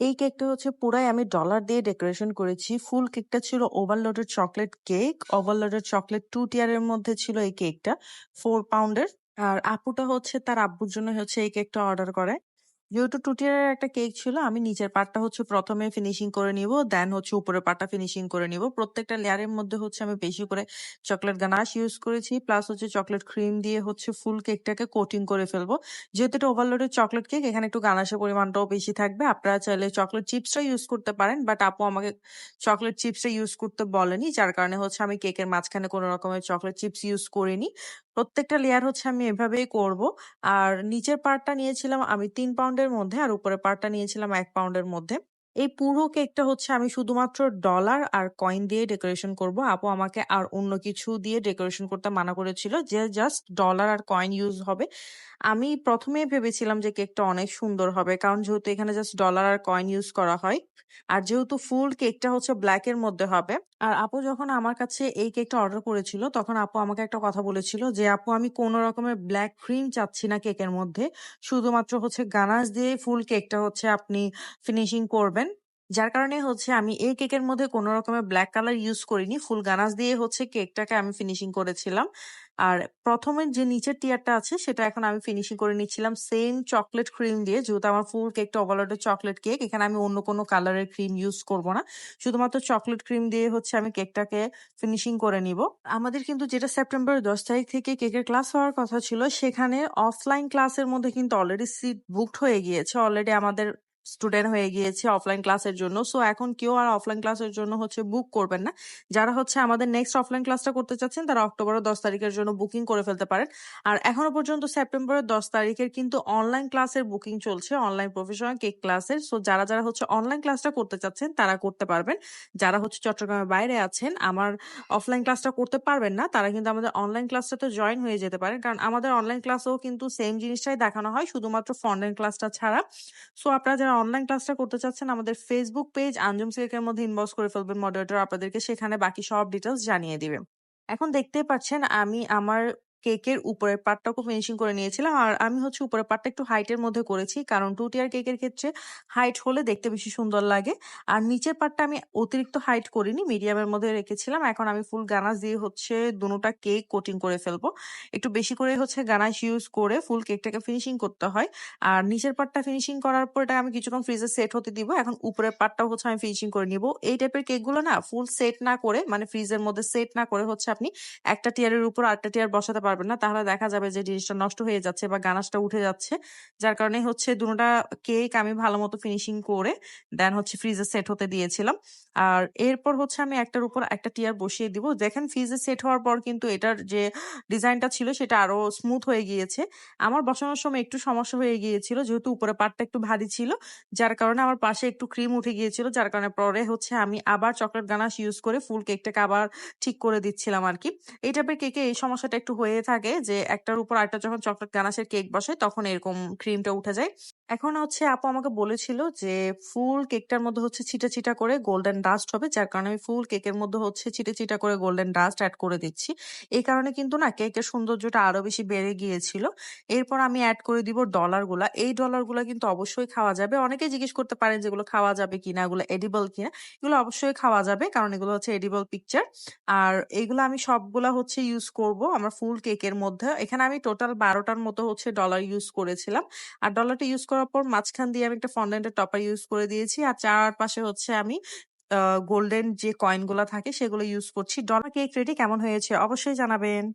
এই কেকটা হচ্ছে পুরাই আমি ডলার দিয়ে ডেকোরেশন করেছি। ফুল কেকটা ছিল overloaded chocolate cake. Overloaded chocolate two টিয়ারের মধ্যে ছিল এই কেকটা। ফোর পাউন্ডের। আর আপুটা হচ্ছে তার আব্বুর জন্য হচ্ছে এই কেকটা অর্ডার করে। যেহেতু 2 টিয়ারের একটা কেক ছিল, আমি নিচের পার্টটা হচ্ছে প্রথমে ফিনিশিং করে নিবো। দেন হচ্ছে উপরের পার্টটা ফিনিশিং করে নিবো। প্রত্যেকটা লেয়ারের মধ্যে হচ্ছে আমি বেশি করে চকলেট গানাশ ইউজ করেছি। প্লাস হচ্ছে চকলেট ক্রিম দিয়ে হচ্ছে ফুল কেকটাকে কোটিং করে ফেলব। যেহেতু এটা ওভারলোডেড চকলেট কেক, এখানে একটু গানাশের পরিমাণটাও বেশি থাকবে। আপনারা চাইলে চকলেট চিপসটা ইউজ করতে পারেন। বাট আপু আমাকে চকলেট চিপসটা ইউজ করতে বলেনি। যার কারণে হচ্ছে আমি কেকের মাঝখানে কোনো রকমের চকলেট চিপস ইউজ করিনি। প্রত্যেকটা লেয়ার হচ্ছে আমি এভাবেই করব। আর নিচের পার্টটা নিয়েছিলাম আমি ৩ পাউন্ডের মধ্যে আর উপরে পার্টটা নিয়েছিলাম এক পাউন্ডের মধ্যে। এই পুরো কেকটা হচ্ছে আমি শুধুমাত্র ডলার আর কয়েন দিয়ে ডেকোরেশন করব। আপু আমাকে আর অন্য কিছু দিয়ে ডেকোরেশন করতে মানা করেছিল যে জাস্ট ডলার আর কয়েন ইউজ হবে। আমি ১ম এই ভেবেছিলাম যে কেকটা অনেক সুন্দর হবে। কারণ যেহেতু এখানে জাস্ট ডলার আর কয়েন ইউজ করা হয়। আর যেহেতু ফুল কেকটা হচ্ছে ব্লাক এর মধ্যে হবে। আর আপু যখন আমার কাছে এই কেকটা অর্ডার করেছিল, তখন আপু আমাকে একটা কথা বলেছিল যে, "আপু আমি কোন রকমের ব্ল্যাক ক্রিম চাচ্ছি না কেকের মধ্যে। শুধুমাত্র হচ্ছে গানাশ দিয়ে ফুল কেকটা হচ্ছে আপনি ফিনিশিং করবেন।" যার কারণে হচ্ছে আমি এই কেকের মধ্যে কোন রকমের ব্ল্যাক কালার ইউজ করিনি। ফুল গানাশ দিয়ে হচ্ছে কেকটাকে আমি ফিনিশিং করেছিলাম। আর প্রথমে যে নিচের টিয়ারটা আছে সেটা এখন আমি ফিনিশিং করে নিচ্ছিলাম সেম চকলেট ক্রিম দিয়ে। যেহেতু আমার ফুল কেকটা ওভারলোডেড চকলেট কেক। এখানে আমি অন্য কোনো কালারের ক্রিম ইউজ করব না। শুধুমাত্র চকলেট ক্রিম দিয়ে হচ্ছে আমি কেকটাকে ফিনিশিং করে নিব। আমাদের কিন্তু যেটা সেপ্টেম্বরের ১০ তারিখ থেকে কেকের ক্লাস হওয়ার কথা ছিল, সেখানে অফলাইন ক্লাসের মধ্যে কিন্তু অলরেডি সিট বুকড হয়ে গিয়েছে। অলরেডি আমাদের স্টুডেন্ট হয়ে গিয়েছে অফলাইন ক্লাসের জন্য। সো এখন কেউ আর অফলাইন ক্লাসের জন্য হচ্ছে বুক করবেন না। যারা হচ্ছে আমাদের নেক্সট অফলাইন ক্লাসটা করতে চাচ্ছেন তারা অক্টোবরের ১০ তারিখের জন্য বুকিং করে ফেলতে পারেন। আর এখনও পর্যন্ত সেপ্টেম্বরের ১০ তারিখের কিন্তু অনলাইন ক্লাসের বুকিং চলছে। অনলাইন প্রফেশনাল কেক ক্লাসের। সো যারা, যারা হচ্ছে অনলাইন ক্লাসটা করতে চাচ্ছেন তারা করতে পারবেন। যারা হচ্ছে চট্টগ্রামের বাইরে আছেন, আমার অফলাইন ক্লাসটা করতে পারবেন না, তারা কিন্তু আমাদের অনলাইন ক্লাসটাতে জয়েন হয়ে যেতে পারেন। কারণ আমাদের অনলাইন ক্লাসেও কিন্তু সেম জিনিসটাই দেখানো হয় শুধুমাত্র ফন্ডেন্ট ক্লাসটা ছাড়া। সো আপনারা যারা অনলাইন ক্লাসটা করতে চাচ্ছেন, আমাদের ফেসবুক পেজ আঞ্জুম সিলেকের মধ্যে ইনবক্স করে ফেলবেন মডারেটর আপনাদেরকে সেখানে বাকি সব ডিটেলস জানিয়ে দিবে। এখন দেখতে পাচ্ছেন, আমি আমার কেকের উপরের পার্টটাকেও ফিনিশিং করে নিয়েছিলাম। আর আমি হচ্ছে উপরের পার্টটা একটু হাইটের মধ্যে করেছি। কারণ টু টিয়ার কেকের ক্ষেত্রে হাইট হলে দেখতে বেশি সুন্দর লাগে। আর নিচের পার্টটা আমি অতিরিক্ত হাইট করিনি, মিডিয়ামের মধ্যে রেখেছিলাম। এখন আমি ফুল গানাশ দিয়ে হচ্ছে দোনোটা কেক কোটিং করে ফেলব। একটু বেশি করে হচ্ছে গানাশ ইউজ করে ফুল কেকটাকে ফিনিশিং করতে হয়। আর নিচের পার্টটা ফিনিশিং করার পর এটা আমি কিছুক্ষণ ফ্রিজে সেট হতে দিব। এখন উপরের পার্টটাও হচ্ছে আমি ফিনিশিং করে নিব। এই টাইপের কেকগুলো না ফুল সেট না করে মানে ফ্রিজের মধ্যে সেট না করে হচ্ছে আপনি একটা টিয়ারের উপর আরেকটা টিয়ার বসাতে পারবেন না। তাহলে দেখা যাবে যে জিনিসটা নষ্ট হয়ে যাচ্ছে বা গানাশটা উঠে যাচ্ছে। যার কারণে হচ্ছে দোনোটা কেক আমি ভালো মতো ফিনিশিং করে দেন হচ্ছে ফ্রিজে সেট হতে দিয়েছিলাম। আর এরপর হচ্ছে আমি একটার উপর একটা টিয়ার বসিয়ে দিব। দেখেন ফ্রিজে সেট হওয়ার পর কিন্তু এটার যে ডিজাইনটা ছিল সেটা আরও স্মুথ হয়ে গিয়েছে। আমার বসানোর সময় একটু সমস্যা হয়ে গিয়েছিল, যেহেতু উপরে পার্টটা একটু ভারী ছিল। যার কারণে আমার পাশে একটু ক্রিম উঠে গিয়েছিল। যার কারণে পরে হচ্ছে আমি আবার চকলেট গানাশ ইউজ করে ফুল কেকটাকে আবার ঠিক করে দিচ্ছিলাম আর কি এই টাইপের কেকে এই সমস্যাটা একটু হয়ে থাকে যে, একটার উপর আরেকটা যখন চকলেট গানাশের কেক বসে, তখন এরকম ক্রিমটা উঠে যায়। এখন হচ্ছে আপু আমাকে বলেছিল যে ফুল কেকটার মধ্যে হচ্ছে ছিটা, ছিটা করে গোল্ডেন ডাস্ট হবে। যার কারণে আমি ফুল কেকের মধ্যে হচ্ছে ছিটে, ছিটা করে গোল্ডেন ডাস্ট এড করে দিচ্ছি। এই কারণে কিন্তু না কেকের সৌন্দর্যটা আরও বেশি বেড়ে গিয়েছিল। এরপর আমি এড করে দিব ডলারগুলা। এই ডলারগুলা কিন্তু অবশ্যই খাওয়া যাবে। অনেকেই জিজ্ঞেস করতে পারেন যেগুলো খাওয়া যাবে কিনা, এগুলো এডিবল কিনা। এগুলো অবশ্যই খাওয়া যাবে কারণ এগুলো হচ্ছে এডিবল পিকচার। আর এগুলো আমি সবগুলা হচ্ছে ইউজ করব আমার ফুল কেকের মধ্যে। এখানে আমি টোটাল বারোটার মতো হচ্ছে ডলার ইউজ করেছিলাম। আর ডলারটা ইউজ করার পর মাঝখান দিয়ে আমি একটা ফন্ডেন্টের টপার ইউজ করে দিয়েছি। আর চারপাশে হচ্ছে আমি গোল্ডেন যে কয়েনগুলা থাকে সেগুলো ইউজ করছি। ডলার কেক রেডি কেমন হয়েছে অবশ্যই জানাবেন।